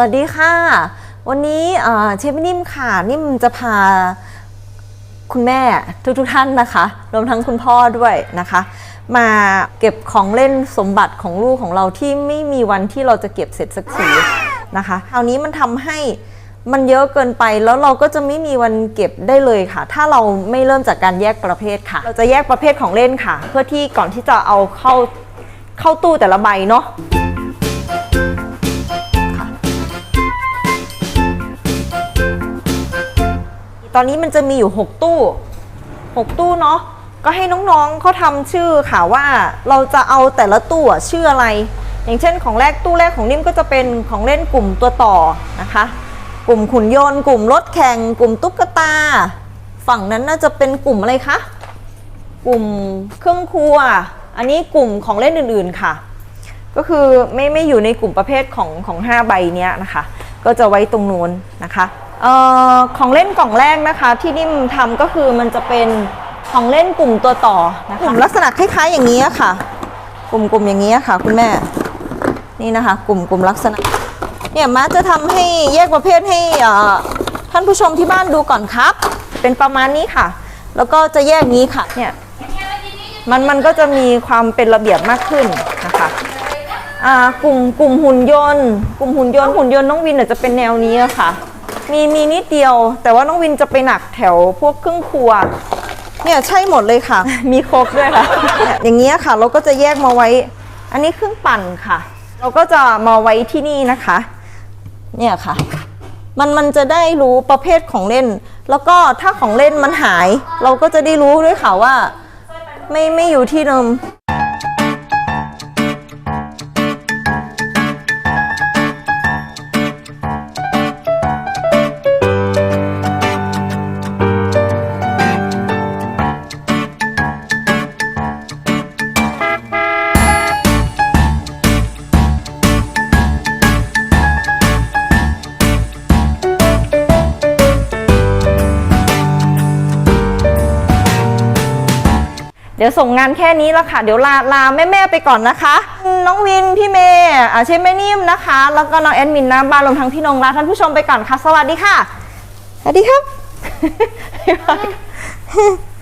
วัสดีค่ะ วันนี้เชฟนิ่มค่ะนิ่มจะพาคุณแม่ทุกๆท่านนะคะรวมทั้งคุณพ่อด้วยนะคะ มาเก็บของเล่นสมบัติของลูกของเราที่ไม่มีวันที่เราจะเก็บเสร็จสักทีนะคะคราวนี้มันทำให้มันเยอะเกินไปแล้วเราก็จะไม่มีวันเก็บได้เลยค่ะ ถ้าเราไม่เริ่มจากการแยกประเภทค่ะ เราจะแยกประเภทของเล่นค่ะ เพื่อที่ก่อนที่จะเอาเข้าเข้าตู้แต่ละใบเนาะ ตอนนี้มันจะมีอยู่ 6 ตู้ 6 ตู้เนาะก็ให้น้องๆเขาทำชื่อค่ะว่าเราจะเอาแต่ละตู้ชื่ออะไร อย่างเช่นของแรกตู้แรกของนิ่มก็จะเป็นของเล่นกลุ่มตัวต่อนะคะ กลุ่มขุนยนต์กลุ่มรถแข่ง กลุ่มตุ๊กตา ฝั่งนั้นน่าจะเป็นกลุ่มอะไรคะกลุ่มเครื่องครัว อันนี้กลุ่มของเล่นอื่นๆค่ะ ก็คือไม่ไม่อยู่ในกลุ่มประเภทของของ5ใบเนี้ยนะคะ ก็จะไว้ตรงนู้นนะคะ ออของเล่นกล่องแรกนะคะ ที่นิ่มทำก็คือมันจะเป็นของเล่นกลุ่มตัวต่อนะคะกลุ่มลักษณะคล้ายๆอย่างนี้ค่ะ กลุ่มกลุ่มอย่างนี้ค่ะ คุณแม่ นี่นะคะ กลุ่มกลุ่มลักษณะ เนี่ยมาจะทำให้แยกประเภทให้ท่านผู้ชมที่บ้านดูก่อนครับ เป็นประมาณนี้ค่ะ แล้วก็จะแยกนี้ค่ะ เนี่ยมันมันก็จะมีความเป็นระเบียบมากขึ้นนะคะอ่ากลุ่มกลุ่มหุ่นยนต์ กลุ่มหุ่นยนต์หุ่นยนต์น้องวินเนี่ยจะเป็นแนวนี้ค่ะ มีมีนิดเดียว แต่ว่าน้องวินจะไปหนักแถวพวกเครื่องครัว เนี่ยใช่หมดเลยค่ะ มีครบด้วยค่ะเนี่ยอย่างเงี้ยค่ะ เราก็จะแยกมาไว้ อันนี้เครื่องปั่นค่ะ เราก็จะมาไว้ที่นี่นะคะ เนี่ยค่ะ มันมันจะได้รู้ประเภทของเล่น แล้วก็ถ้าของเล่นมันหาย เราก็จะได้รู้ด้วยค่ะว่า ไม่ไม่อยู่ที่เดิม เดี๋ยวส่งงานแค่นี้ละค่ะ เดี๋ยวลาลาแม่แม่ๆไปก่อนนะคะ น้องวินพี่เมย์อาเชฟแม่นิ่มนะคะ แล้วก็น้องแอดมินน้ำบานรวมทั้งพี่นงลาท่านผู้ชมไปก่อนค่ะ สวัสดีค่ะ สวัสดีครับ